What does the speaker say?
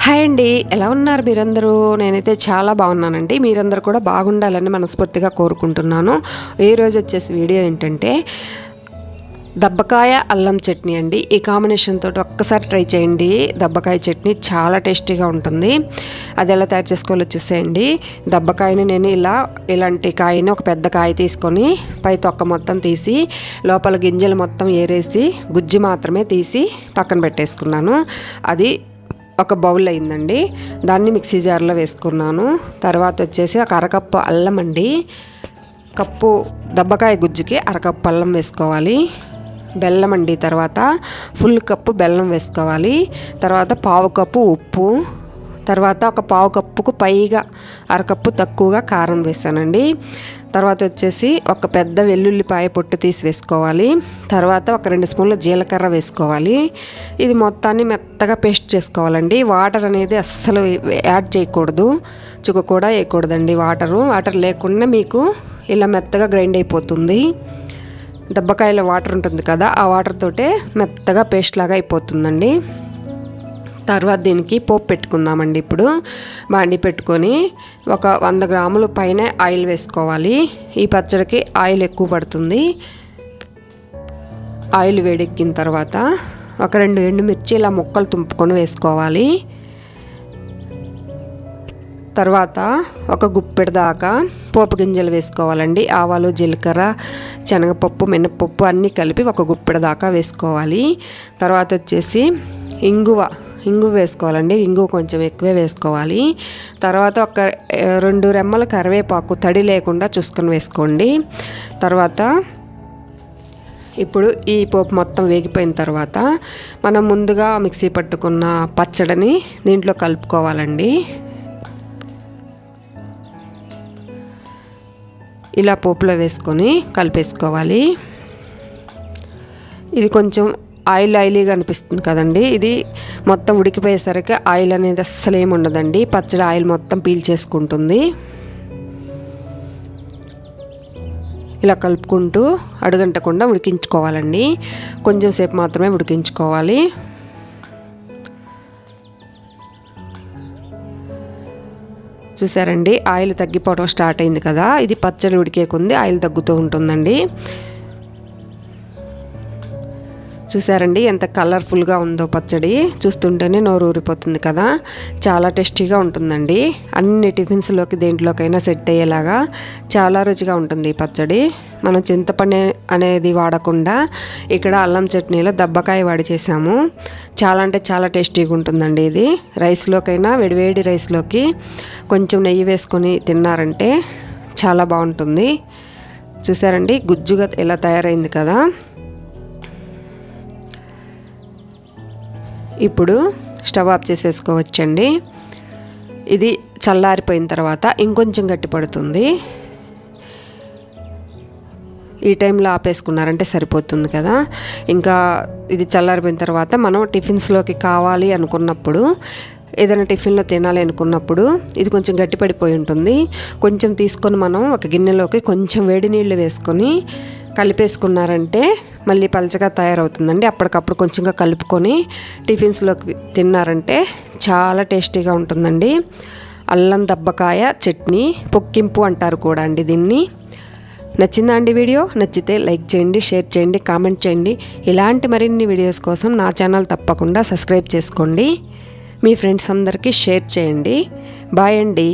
Hi అండి. ఎలా ఉన్నారు మీరందరూ? నేనైతే చాలా బాగున్నానండి. మీరందరూ కూడా బాగుండాలని మనస్ఫూర్తిగా కోరుకుంటున్నాను. ఈ రోజు వచ్చేసి వీడియో ఏంటంటే దబ్బకాయ అల్లం చట్నీ అండి. ఈ కాంబినేషన్ తోటి ఒక్కసారి ట్రై చేయండి. దబ్బకాయ చట్నీ చాలా టేస్టీగా ఉంటుంది. అది ఎలా తయారు చేసుకోవాలో చూసేయండి. దబ్బకాయని నేను ఇలా ఇలాంటి కాయని ఒక పెద్ద కాయ తీసుకొని పై తొక్క మొత్తం తీసి లోపల గింజలు మొత్తం ఏరేసి గుజ్జు మాత్రమే తీసి పక్కన పెట్టేసుకున్నాను. అది ఒక బౌల్ అయిందండి. దాన్ని మిక్సీ జార్లో వేసుకున్నాను. తర్వాత వచ్చేసి ఒక అరకప్పు అల్లం అండి. కప్పు దబ్బకాయ గుజ్జుకి అరకప్పు అల్లం వేసుకోవాలి. బెల్లం అండి తర్వాత. ఫుల్ కప్పు బెల్లం వేసుకోవాలి. తర్వాత పావు కప్పు ఉప్పు. తర్వాత ఒక పావు కప్పుకు పైగా అరకప్పు తక్కువగా కారం వేసానండి తర్వాత వచ్చేసి ఒక పెద్ద వెల్లుల్లిపాయ పొట్టు తీసి వేసుకోవాలి. తర్వాత ఒక రెండు స్పూన్ల జీలకర్ర వేసుకోవాలి. ఇది మొత్తాన్ని మెత్తగా పేస్ట్ చేసుకోవాలండి. వాటర్ అనేది అస్సలు యాడ్ చేయకూడదు. చుక్క కూడా వేయకూడదండి వాటరు. వాటర్ లేకుండా మీకు ఇలా మెత్తగా గ్రైండ్ అయిపోతుంది. దెబ్బకాయలో వాటర్ ఉంటుంది కదా ఆ వాటర్ తోటే మెత్తగా పేస్ట్ లాగా అయిపోతుందండి. తర్వాత దీనికి పోపు పెట్టుకుందామండి ఇప్పుడు. బాండి పెట్టుకొని ఒక వంద గ్రాములు పైన ఆయిల్ వేసుకోవాలి. ఈ పచ్చడికి ఆయిల్ ఎక్కువ పడుతుంది. ఆయిల్ వేడెక్కిన తర్వాత ఒక రెండు ఎండుమిర్చి ఇలా ముక్కలు తుంపుకొని వేసుకోవాలి. తర్వాత ఒక గుప్పెడు దాకా పోపు గింజలు వేసుకోవాలండి. ఆవాలు జీలకర్ర శనగపప్పు మినపప్పు అన్నీ కలిపి ఒక గుప్పెడు దాకా వేసుకోవాలి. తర్వాత వచ్చేసి ఇంగువ ఇంగు వేసుకోవాలండి. ఇంగు కొంచెం ఎక్కువే వేసుకోవాలి. తర్వాత ఒక రెండు రెమ్మల కరివేపాకు తడి లేకుండా చూసుకొని వేసుకోండి. తర్వాత ఇప్పుడు ఈ పోపు మొత్తం వేగిపోయిన తర్వాత మనం ముందుగా మిక్సీ పట్టుకున్న పచ్చడిని దీంట్లో కలుపుకోవాలండి. ఇలా పోపులో వేసుకొని కలిపేసుకోవాలి. ఇది కొంచెం ఆయిల్ ఆయిలీగా అనిపిస్తుంది కదండి. ఇది మొత్తం ఉడికిపోయేసరికి ఆయిల్ అనేది అస్సలు ఏమి ఉండదండి. పచ్చడి ఆయిల్ మొత్తం పీల్చేసుకుంటుంది ఇలా కలుపుకుంటూ అడుగంటకుండా ఉడికించుకోవాలండి. కొంచెం సేపు మాత్రమే ఉడికించుకోవాలి. చూసారండి ఆయిల్ తగ్గిపోవడం స్టార్ట్ అయింది కదా. ఇది పచ్చడి ఉడికేకుంది ఆయిల్ తగ్గుతూ ఉంటుందండి. చూసారండి ఎంత కలర్ఫుల్గా ఉందో పచ్చడి. చూస్తుంటేనే నోరు ఊరిపోతుంది కదా. చాలా టేస్టీగా ఉంటుందండి. అన్ని టిఫిన్స్లోకి దేంట్లోకైనా సెట్ అయ్యేలాగా చాలా రుచిగా ఉంటుంది ఈ పచ్చడి. మనం చింతపండు అనేది వాడకుండా ఇక్కడ అల్లం చట్నీలో దబ్బకాయ వాడి చేసాము. చాలా అంటే చాలా టేస్టీగా ఉంటుందండి ఇది. రైస్లోకైనా వేడివేడి రైస్లోకి కొంచెం నెయ్యి వేసుకొని తిన్నారంటే చాలా బాగుంటుంది. చూసారండి గుజ్జుగా ఎలా తయారైంది కదా. ఇప్పుడు స్టవ్ ఆఫ్ చేసేసుకోవచ్చండి. ఇది చల్లారిపోయిన తర్వాత ఇంకొంచెం గట్టి పడుతుంది. ఈ టైంలో ఆపేసుకున్నారంటే సరిపోతుంది కదా. ఇంకా ఇది చల్లారిపోయిన తర్వాత మనం టిఫిన్స్లోకి కావాలి అనుకున్నప్పుడు ఏదైనా టిఫిన్లో తినాలి అనుకున్నప్పుడు ఇది కొంచెం గట్టిపడిపోయి ఉంటుంది. కొంచెం తీసుకొని మనం ఒక గిన్నెలోకి కొంచెం వేడి నీళ్ళు వేసుకొని కలిపేసుకున్నారంటే మళ్ళీ పలచగా తయారవుతుందండి. అప్పటికప్పుడు కొంచెంగా కలుపుకొని టిఫిన్స్లోకి తిన్నారంటే చాలా టేస్టీగా ఉంటుందండి. అల్లం దబ్బకాయ చట్నీ పొక్కింపు అంటారు కూడా అండి దీన్ని. నచ్చిందా అండి వీడియో? నచ్చితే లైక్ చేయండి షేర్ చేయండి కామెంట్ చేయండి. ఇలాంటి మరిన్ని వీడియోస్ కోసం నా ఛానల్ తప్పకుండా సబ్స్క్రైబ్ చేసుకోండి. మీ ఫ్రెండ్స్ అందరికీ షేర్ చేయండి. బాయ్ అండి.